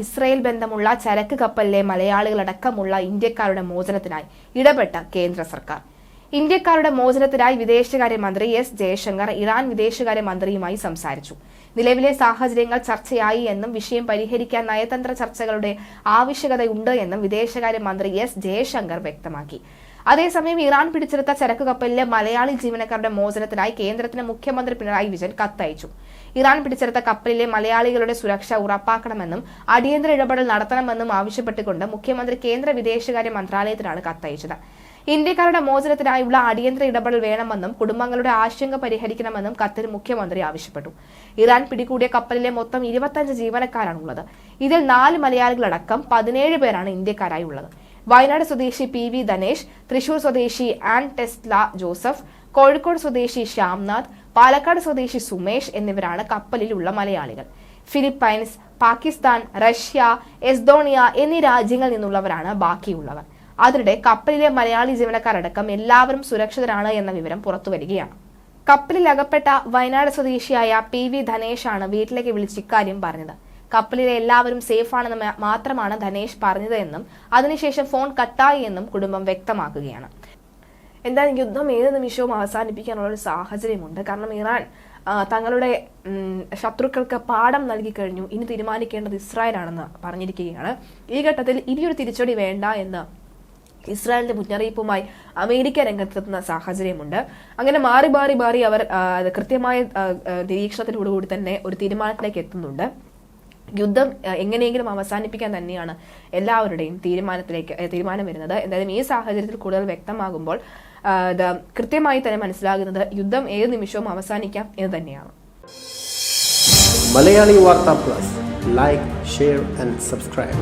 Israel ബന്ധമുള്ള ചരക്ക് കപ്പലിലെ മലയാളികളടക്കമുള്ള ഇന്ത്യക്കാരുടെ മോചനത്തിനായി ഇടപെട്ട കേന്ദ്ര സർക്കാർ. ഇന്ത്യക്കാരുടെ മോചനത്തിനായി വിദേശകാര്യമന്ത്രി എസ് ജയശങ്കർ ഇറാൻ വിദേശകാര്യമന്ത്രിയുമായി സംസാരിച്ചു. നിലവിലെ സാഹചര്യങ്ങൾ ചർച്ചയായി എന്നും വിഷയം പരിഹരിക്കാൻ നയതന്ത്ര ചർച്ചകളുടെ ആവശ്യകതയുണ്ട് എന്നും വിദേശകാര്യമന്ത്രി എസ് ജയശങ്കർ വ്യക്തമാക്കി. അതേസമയം ഇറാൻ പിടിച്ചെടുത്ത ചരക്ക് കപ്പലിലെ മലയാളി ജീവനക്കാരുടെ മോചനത്തിനായി കേന്ദ്രത്തിന് മുഖ്യമന്ത്രി പിണറായി വിജയൻ കത്തയച്ചു. ഇറാൻ പിടിച്ചെടുത്ത കപ്പലിലെ മലയാളികളുടെ സുരക്ഷ ഉറപ്പാക്കണമെന്നും അടിയന്തര ഇടപെടൽ നടത്തണമെന്നും ആവശ്യപ്പെട്ടുകൊണ്ട് മുഖ്യമന്ത്രി കേന്ദ്ര വിദേശകാര്യ മന്ത്രാലയത്തിനാണ് കത്തയച്ചത്. ഇന്ത്യക്കാരുടെ മോചനത്തിനായുള്ള അടിയന്തര ഇടപെടൽ വേണമെന്നും കുടുംബങ്ങളുടെ ആശങ്ക പരിഹരിക്കണമെന്നും കത്തിൽ മുഖ്യമന്ത്രി ആവശ്യപ്പെട്ടു. ഇറാൻ പിടികൂടിയ കപ്പലിലെ മൊത്തം ഇരുപത്തഞ്ച് ജീവനക്കാരാണുള്ളത്. ഇതിൽ നാല് മലയാളികളടക്കം പതിനേഴ് പേരാണ് ഇന്ത്യക്കാരായി ഉള്ളത് വയനാട് സ്വദേശി പി വി ധനേഷ് തൃശൂർ സ്വദേശി ആൻ ടെസ്ല ജോസഫ് കോഴിക്കോട് സ്വദേശി ശ്യാംനാഥ് പാലക്കാട് സ്വദേശി സുമേഷ് എന്നിവരാണ് കപ്പലിലുള്ള മലയാളികൾ. ഫിലിപ്പൈൻസ് പാകിസ്ഥാൻ റഷ്യ എസ്തോണിയ എന്നീ രാജ്യങ്ങളിൽ നിന്നുള്ളവരാണ് ബാക്കിയുള്ളവർ. അതിനിടെ കപ്പലിലെ മലയാളി ജീവനക്കാരടക്കം എല്ലാവരും സുരക്ഷിതരാണ് എന്ന വിവരം പുറത്തുവരികയാണ്. കപ്പലിൽ അകപ്പെട്ട വയനാട് സ്വദേശിയായ പി വി ധനേഷാണ് വീട്ടിലേക്ക് വിളിച്ച് ഇക്കാര്യം പറഞ്ഞത്. കപ്പലിലെ എല്ലാവരും സേഫാണെന്ന് മാത്രമാണ് ധനേഷ് പറഞ്ഞത് എന്നും അതിനുശേഷം ഫോൺ കട്ടായി എന്നും കുടുംബം വ്യക്തമാക്കുകയാണ്. എന്തായാലും യുദ്ധം ഏത് നിമിഷവും അവസാനിപ്പിക്കാനുള്ള ഒരു സാഹചര്യമുണ്ട്. കാരണം ഇറാൻ തങ്ങളുടെ ശത്രുക്കൾക്ക് പാഠം നൽകി കഴിഞ്ഞു. ഇനി തീരുമാനിക്കേണ്ടത് ഇസ്രായേലാണെന്ന് പറഞ്ഞിരിക്കുകയാണ്. ഈ ഘട്ടത്തിൽ ഇനിയൊരു തിരിച്ചടി വേണ്ട എന്ന് ഇസ്രായേലിന്റെ മുന്നറിയിപ്പുമായി അമേരിക്ക രംഗത്തെത്തുന്ന സാഹചര്യമുണ്ട്. അങ്ങനെ മാറി മാറി മാറി അവർ കൃത്യമായ നിരീക്ഷണത്തിനോടുകൂടി തന്നെ ഒരു തീരുമാനത്തിലേക്ക് എത്തുന്നുണ്ട്. യുദ്ധം എങ്ങനെയെങ്കിലും അവസാനിപ്പിക്കാൻ തന്നെയാണ് എല്ലാവരുടെയും തീരുമാനത്തിലേക്ക് തീരുമാനം വരുന്നത്. എന്തായാലും ഈ സാഹചര്യത്തിൽ കൂടുതൽ വ്യക്തമാകുമ്പോൾ കൃത്യമായി തന്നെ മനസ്സിലാകുന്നത് യുദ്ധം ഏത് നിമിഷവും അവസാനിക്കാം എന്ന് തന്നെയാണ്. Malayali Vartha plus. Like share and subscribe.